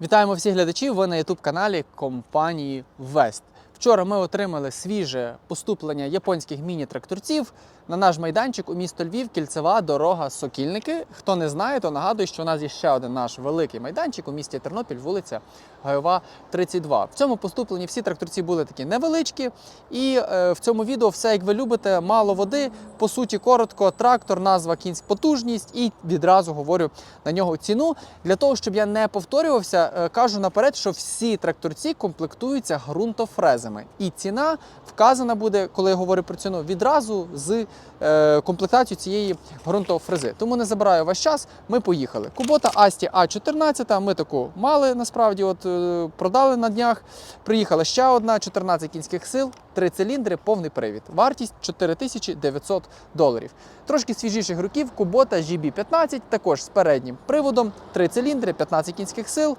Вітаємо всіх глядачів. Ви на youtube каналі компанії Вест. Вчора ми отримали свіже поступлення японських міні-тракторців на наш майданчик у місто Львів, кільцева дорога Сокільники. Хто не знає, то нагадую, що у нас є ще один наш великий майданчик у місті Тернопіль, вулиця Гайова, 32. В цьому поступленні всі тракторці були такі невеличкі, і е, в цьому відео все як ви любите, мало води. По суті, коротко, трактор, назва кінськ потужність, і відразу говорю на нього ціну. Для того, щоб я не повторювався, е, кажу наперед, що всі тракторці комплектуються ґрунтофрезами. І ціна вказана буде, коли я говорю про ціну, відразу з е, комплектацією цієї ґрунтофрези. Тому не забираю ваш час. Ми поїхали. Кубота Асті А14. Ми таку мали насправді. От е, продали на днях. Приїхала ще одна 14 кінських сил, три циліндри, повний привід. Вартість 4900 доларів. Трошки свіжіших років Кубота GB15, також з переднім приводом, три циліндри, 15 кінських сил.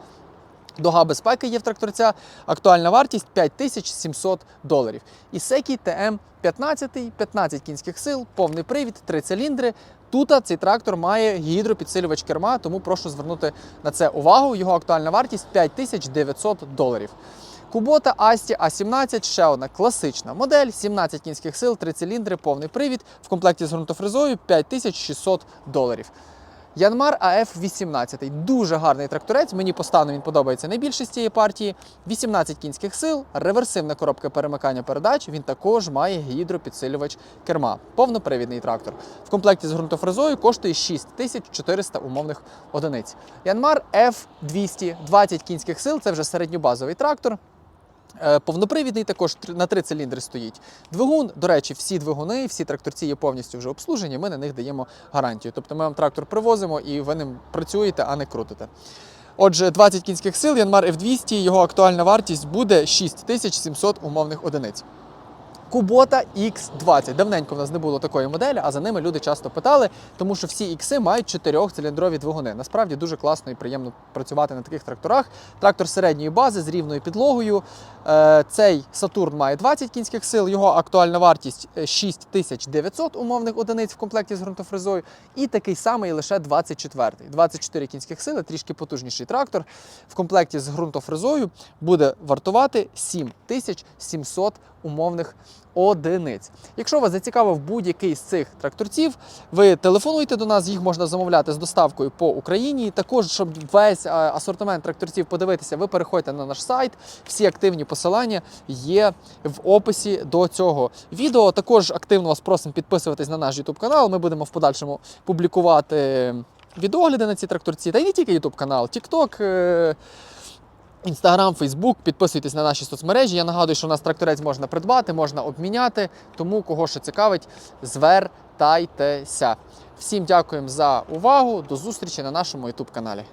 Дога безпеки є в тракторця. Актуальна вартість 5700 доларів. І Секі ТМ 15, 15 кінських сил, повний привід, три циліндри. Тут цей трактор має гідропідсилювач керма, тому прошу звернути на це увагу. Його актуальна вартість 5900 доларів. Кубота Асті А17 ще одна класична модель, 17 кінських сил, 3 циліндри, повний привід в комплекті з ґрунтофрезою 5600 доларів. Янмар АФ 18 дуже гарний тракторець. Мені по стану він подобається найбільше з цієї партії. 18 кінських сил, реверсивна коробка перемикання передач. Він також має гідропідсилювач керма. Повнопривідний трактор. В комплекті з ґрунтофрезою коштує 6400 умовних одиниць. Янмар F200 20 кінських сил. Це вже середньобазовий трактор. Е, Повнопривідний також на три циліндри стоїть. Двигун, до речі, всі двигуни, всі тракторці є повністю вже обслужені. Ми на них даємо гарантію. Тобто ми вам трактор привозимо і ви ним працюєте, а не крутите. Отже, 20 кінських сил, Янмар F200, його актуальна вартість буде 6700 умовних одиниць. Кубота X20. Давненько в нас не було такої моделі, а за ними люди часто питали, тому що всі ікси мають чотирьохциліндрові двигуни. Насправді дуже класно і приємно працювати на таких тракторах. Трактор середньої бази з рівною підлогою. Е, Цей Сатурн має 20 кінських сил, його актуальна вартість е, 6900 умовних одиниць в комплекті з ґрунтофрезою. І такий самий лише 24-й. 24 кінських сили, трішки потужніший трактор. В комплекті з ґрунтофрезою буде вартувати 7700 умовних одиниць. Якщо вас зацікавив будь-який з цих тракторців, ви телефонуйте до нас, їх можна замовляти з доставкою по Україні. Також, щоб весь е, асортимент тракторців подивитися, ви переходьте на наш сайт. Всі активні посилання є в описі до цього відео. Також активно вас просимо підписуватись на наш YouTube канал. Ми будемо в подальшому публікувати відогляди на ці тракторці. Та й не тільки YouTube канал, TikTok. Інстаграм, Фейсбук, підписуйтесь на наші соцмережі. Я нагадую, що у нас тракторець можна придбати, можна обміняти. Тому кого що цікавить, звертайтеся. Всім дякуємо за увагу. До зустрічі на нашому YouTube каналі.